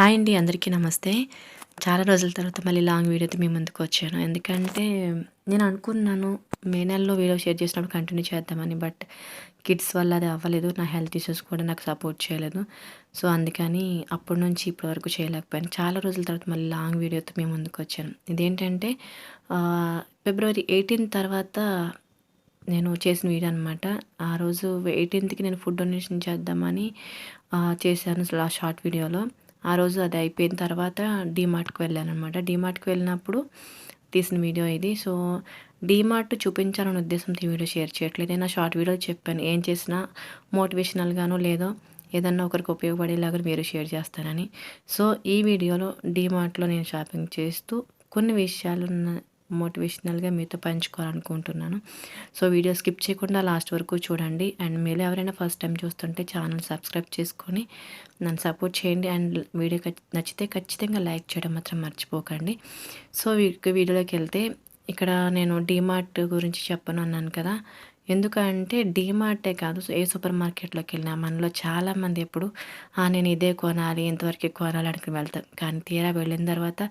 Hi అండి అందరికీ నమస్తే. చాలా రోజుల తర్వాత మళ్ళీ లాంగ్ వీడియోతో మీ ముందుకు వచ్చాను. ఎందుకంటే నేను అనుకున్నాను మే నెలలో వీడియో షేర్ చేసినప్పుడు కంటిన్యూ చేద్దామని బట్ కిడ్స్ వల్ల అది అవ్వలేదు. నా హెల్త్ ఇష్యూస్ కూడా నాకు సపోర్ట్ చేయలేదు. సో అందుకని అప్పటి నుంచి ఇప్పటి వరకు చేయలేకపోయాను. చాలా రోజుల తర్వాత మళ్ళీ లాంగ్ వీడియోతో మీ ముందుకు వచ్చాను. ఇదేంటంటే ఫిబ్రవరి ఎయిటీన్ తర్వాత నేను చేసిన వీడియో అనమాట ఆ రోజు ఎయిటీన్త్కి నేను ఫుడ్ డొనేషన్ చేద్దామని చేశాను లాస్ట్ షార్ట్ వీడియోలో. ఆ రోజు అది అయిపోయిన తర్వాత డీమార్ట్కి వెళ్ళాను అనమాట డీమార్ట్కి వెళ్ళినప్పుడు తీసిన వీడియో ఇది. సో డీమార్ట్ చూపించాలనే ఉద్దేశంతో ఈ వీడియో షేర్ చేయట్లేదు. నేను షార్ట్ వీడియో చెప్పాను. ఏం చేసినా మోటివేషనల్గానో లేదో ఏదన్నా ఒకరికి ఉపయోగపడేలాగా మీరు షేర్ చేస్తానని సో ఈ వీడియోలో డీమార్ట్లో నేను షాపింగ్ చేస్తూ కొన్ని విషయాలు మోటివేషనల్గా మీతో పంచుకోవాలనుకుంటున్నాను. సో వీడియో స్కిప్ చేయకుండా లాస్ట్ వరకు చూడండి. అండ్ మీరు ఎవరైనా ఫస్ట్ టైం చూస్తుంటే ఛానల్ సబ్స్క్రైబ్ చేసుకొని నన్ను సపోర్ట్ చేయండి. అండ్ వీడియో నచ్చితే ఖచ్చితంగా లైక్ చేయడం మాత్రం మర్చిపోకండి. సో వీడియోలోకి వెళ్తే ఇక్కడ నేను డీమార్ట్ గురించి చెప్పను అన్నాను కదా. ఎందుకంటే డీమార్టే కాదు ఏ సూపర్ మార్కెట్లోకి వెళ్ళినా మనలో చాలామంది ఎప్పుడు నేను ఇదే కొనాలి ఇంతవరకు కొనాలి అనుకుని వెళ్తాం. కానీ తీరా వెళ్ళిన తర్వాత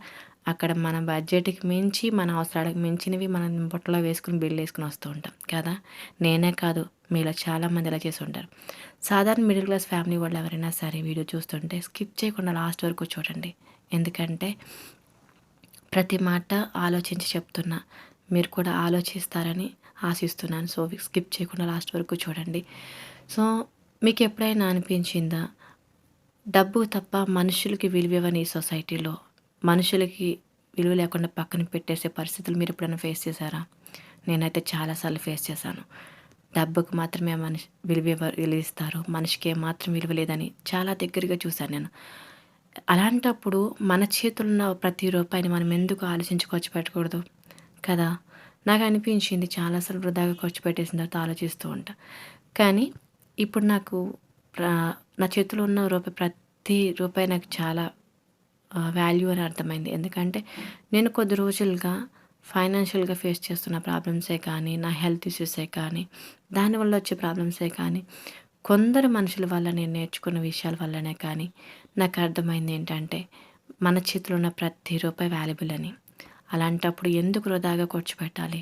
అక్కడ మన బడ్జెట్కి మించి మన అవసరాలకు మించినవి మనం బుట్టలో వేసుకుని బిల్లు వేసుకుని వస్తూ ఉంటాం కదా? నేనే కాదు మీలో చాలామంది ఇలా చేసి ఉంటారు. సాధారణ మిడిల్ క్లాస్ ఫ్యామిలీ వాళ్ళు ఎవరైనా సరే వీడియో చూస్తుంటే స్కిప్ చేయకుండా లాస్ట్ వరకు చూడండి. ఎందుకంటే ప్రతి మాట ఆలోచించి చెప్తున్నా. మీరు కూడా ఆలోచిస్తారని ఆశిస్తున్నాను. సో స్కిప్ చేయకుండా లాస్ట్ వరకు చూడండి. సో మీకు ఎప్పుడైనా అనిపించిందా? డబ్బు తప్ప మనుషులకి విలువని ఈ సొసైటీలో మనుషులకి విలువ లేకుండా పక్కన పెట్టేసే పరిస్థితులు మీరు ఎప్పుడైనా ఫేస్ చేశారా? నేనైతే చాలాసార్లు ఫేస్ చేశాను. డబ్బుకు మాత్రమే మనిషి విలువ విలువిస్తారు. మనిషికి మాత్రం విలువ లేదని చాలా దగ్గరగా చూశాను నేను. అలాంటప్పుడు మన చేతుల్లో ఉన్న ప్రతి రూపాయిని మనం ఎందుకు ఆలోచించి ఖర్చు పెట్టకూడదు కదా? నాకు అనిపించింది చాలాసార్లు వృధాగా ఖర్చు పెట్టేసిన తర్వాత ఆలోచిస్తూ ఉంటా. కానీ ఇప్పుడు నాకు నా చేతిలో ఉన్న రూపాయి ప్రతి రూపాయి నాకు చాలా వాల్యూ అని అర్థమైంది. ఎందుకంటే నేను కొద్ది రోజులుగా ఫైనాన్షియల్గా ఫేస్ చేస్తున్న ప్రాబ్లమ్సే కానీ నా హెల్త్ ఇష్యూసే కానీ దానివల్ల వచ్చే ప్రాబ్లమ్సే కానీ కొందరు మనుషుల వల్ల నేను నేర్చుకున్న విషయాల వల్లనే కానీ నాకు అర్థమైంది ఏంటంటే మన చేతిలో ఉన్న ప్రతి రూపాయి వాల్యుబుల్ అని. అలాంటప్పుడు ఎందుకు వృధాగా ఖర్చు పెట్టాలి?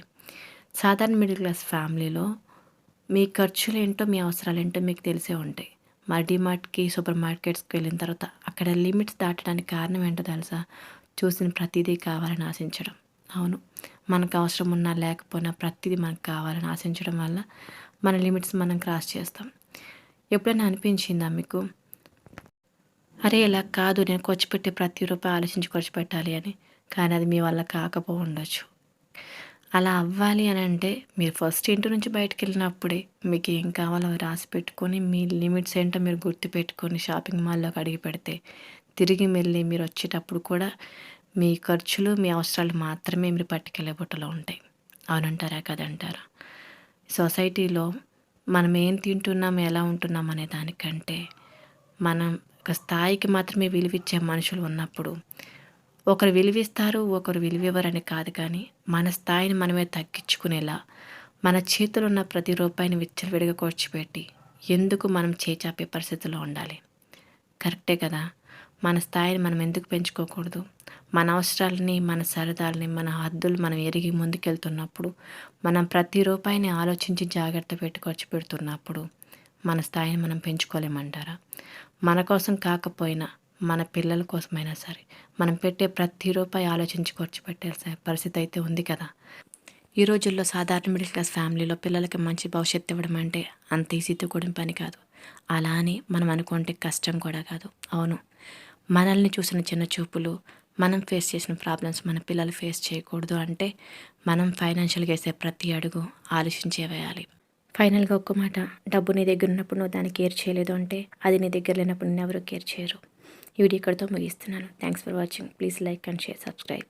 సాధారణ మిడిల్ క్లాస్ ఫ్యామిలీలో మీ ఖర్చులు ఏంటో మీ అవసరాలు ఏంటో మీకు తెలిసే ఉంటాయి. మా డిమార్ట్కి సూపర్ మార్కెట్స్కి వెళ్ళిన తర్వాత అక్కడ లిమిట్స్ దాటడానికి కారణం ఏంటో తెలుసా? చూసిన ప్రతిదీ కావాలని ఆశించడం. అవును. మనకు అవసరం ఉన్నా లేకపోయినా ప్రతిదీ మనకు కావాలని ఆశించడం వల్ల మన లిమిట్స్ మనం క్రాస్ చేస్తాం. ఎప్పుడైనా అనిపించిందా మీకు? అరే ఇలా కాదు నేను ఖర్చు పెట్టే ప్రతి రూపాయి ఆలోచించి ఖర్చు పెట్టాలి అని. కానీ అది మీ వల్ల కాకపో ఉండొచ్చు అలా అవ్వాలి అని అంటే మీరు ఫస్ట్ ఇంటి నుంచి బయటకు వెళ్ళినప్పుడే మీకు ఏం కావాలో రాసి పెట్టుకొని మీ లిమిట్స్ ఏంటో మీరు గుర్తు పెట్టుకొని షాపింగ్ మాల్లోకి అడిగి పెడితే తిరిగి వెళ్ళి మీరు వచ్చేటప్పుడు కూడా మీ ఖర్చులు మీ అవసరాలు మాత్రమే మీరు పట్టుకెళ్ళే బుట్టలో ఉంటాయి. అవునంటారా కదంటారా? సొసైటీలో మనం ఏం తింటున్నాం ఎలా ఉంటున్నాం అనే దానికంటే మనం ఒక స్థాయికి మాత్రమే విలువిచ్చే మనుషులు ఉన్నప్పుడు ఒకరు విలువిస్తారు ఒకరు విలువివ్వరని కాదు కానీ మన స్థాయిని మనమే తగ్గించుకునేలా మన చేతులు ఉన్న ప్రతి రూపాయిని విచ్చలవిడిగా కూర్చిపెట్టి ఎందుకు మనం చేచాపే పరిస్థితిలో ఉండాలి? కరెక్టే కదా. మన స్థాయిని మనం ఎందుకు పెంచుకోకూడదు? మన అవసరాలని మన సరదాలని మన హద్దులు మనం ఎరిగి ముందుకెళ్తున్నప్పుడు మనం ప్రతి రూపాయిని ఆలోచించి జాగ్రత్త పెట్టి ఖర్చు పెడుతున్నప్పుడు మన స్థాయిని మనం పెంచుకోలేమంటారా? మన కోసం కాకపోయినా మన పిల్లల కోసమైనా సరే మనం పెట్టే ప్రతి రూపాయి ఆలోచించి ఖర్చు పెట్టాల్సిన పరిస్థితి అయితే ఉంది కదా. ఈ రోజుల్లో సాధారణ మిడిల్ క్లాస్ ఫ్యామిలీలో పిల్లలకి మంచి భవిష్యత్తు ఇవ్వడం అంటే అంత ఈజీతో కూడిన పని కాదు. అలా అని మనం అనుకుంటే కష్టం కూడా కాదు. అవును. మనల్ని చూసిన చిన్న చూపులు మనం ఫేస్ చేసిన ప్రాబ్లమ్స్ మన పిల్లలు ఫేస్ చేయకూడదు అంటే మనం ఫైనాన్షియల్గా వేసే ప్రతి అడుగు ఆలోచించే వేయాలి. ఫైనల్గా ఒక్క మాట. డబ్బు నీ దగ్గర ఉన్నప్పుడు నువ్వు దాన్ని కేర్ చేయలేదు అంటే అది నీ దగ్గర లేనప్పుడు నేను ఎవరు కేర్ చేయరు. ఈ వీడియో ఇక్కడితో ముగిస్తున్నాను. Thanks for watching please like and share subscribe